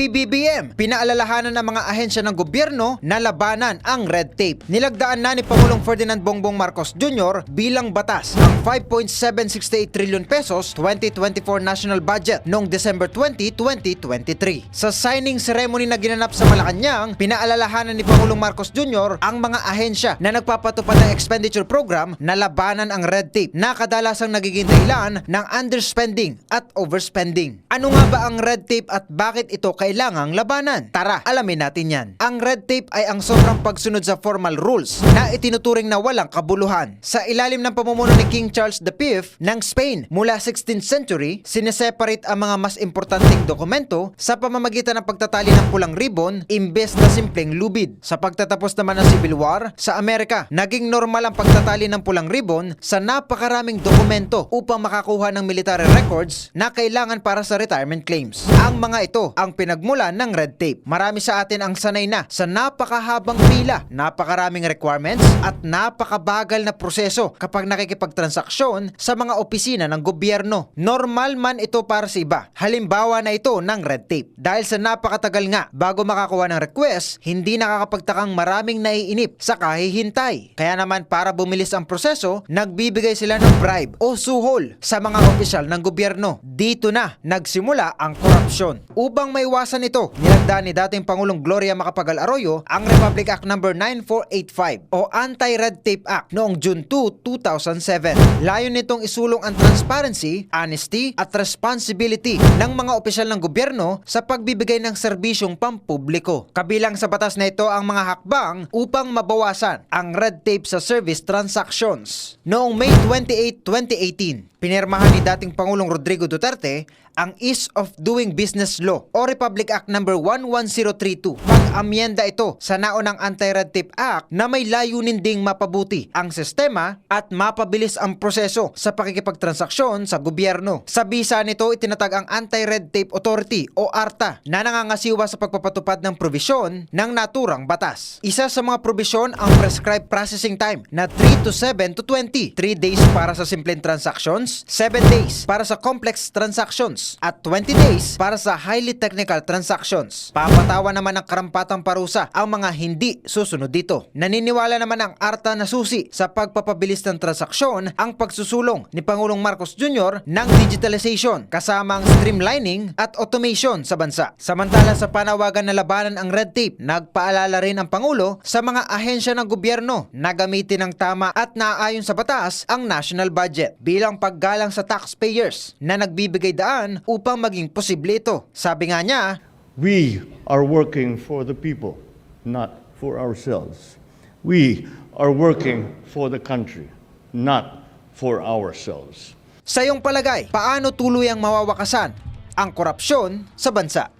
PBBM, pinaalalahanan ng mga ahensya ng gobyerno na labanan ang red tape. Nilagdaan na ni Pangulong Ferdinand Bongbong Marcos Jr. bilang batas ang 5.768 trillion pesos 2024 national budget noong December 20, 2023. Sa signing ceremony na ginanap sa Malacanang, pinaalalahanan ni Pangulong Marcos Jr. ang mga ahensya na nagpapatupad ng expenditure program na labanan ang red tape na kadalasang nagiging dahilan ng underspending at overspending. Ano nga ba ang red tape at bakit ito kailangang labanan? Tara, alamin natin yan. Ang red tape ay ang sobrang pagsunod sa formal rules na itinuturing na walang kabuluhan. Sa ilalim ng pamumuno ni King Charles V ng Spain mula 16th century, sineseparate ang mga mas importanteng dokumento sa pamamagitan ng pagtatali ng pulang ribbon imbes na simpleng lubid. Sa pagtatapos naman ng Civil War, sa Amerika, naging normal ang pagtatali ng pulang ribbon sa napakaraming dokumento upang makakuha ng military records na kailangan para sa retirement claims. Ang mga ito ang pinagmula ng red tape. Marami sa atin ang sanay na sa napakahabang pila, napakaraming requirements at napakabagal na proseso kapag nakikipagtransaksyon sa mga opisina ng gobyerno. Normal man ito para sa iba. Halimbawa na ito ng red tape. Dahil sa napakatagal nga bago makakuha ng request, hindi nakakapagtakang maraming naiinip sa kahihintay. Kaya naman para bumilis ang proseso, nagbibigay sila ng bribe o suhol sa mga opisyal ng gobyerno. Dito na nagsimula ang korupsyon. Upang maiwasan ito, nilagda ni dating Pangulong Gloria Macapagal Arroyo ang Republic Act No. 9485 o Anti-Red Tape Act noong June 2, 2007. Layon nitong isulong ang transparency, honesty at responsibility ng mga opisyal ng gobyerno sa pagbibigay ng serbisyong pampubliko. Kabilang sa batas na ito ang mga hakbang upang mabawasan ang red tape sa service transactions. Noong May 28, 2018, pinirmahan ni dating Pangulong Rodrigo Duterte ang Ease of Doing Business Law o Republic Act No. 11032. Pag-amyenda ito sa naunang Anti-Red Tape Act na may layunin ding mapabuti ang sistema at mapabilis ang proseso sa pakikipagtransaksyon sa gobyerno. Sa bisa nito, itinatag ang Anti-Red Tape Authority o ARTA na nangangasiwa sa pagpapatupad ng probisyon ng naturang batas. Isa sa mga probisyon ang prescribed processing time na 3 to 7 to 20. 3 days para sa simpleng transactions, 7 days para sa complex transactions, at 20 days para sa highly technical transactions. Papatawa naman ng karampatang parusa ang mga hindi susunod dito. Naniniwala naman ang ARTA na susi sa pagpapabilis ng transaksyon ang pagsusulong ni Pangulong Marcos Jr. ng digitalization kasama ang streamlining at automation sa bansa. Samantala sa panawagan na labanan ang red tape, nagpaalala rin ang Pangulo sa mga ahensya ng gobyerno na gamitin ng tama at naaayon sa batas ang national budget bilang paggalang sa taxpayers na nagbibigay daan upang maging posible ito. Sabi nga niya, We are working for the people, not for ourselves. We are working for the country, not for ourselves. sa iyong palagay, paano tuluyang mawawakasan ang korupsyon sa bansa?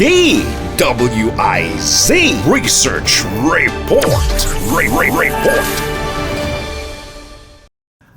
DWIZ Research Report. Re- Re- Report.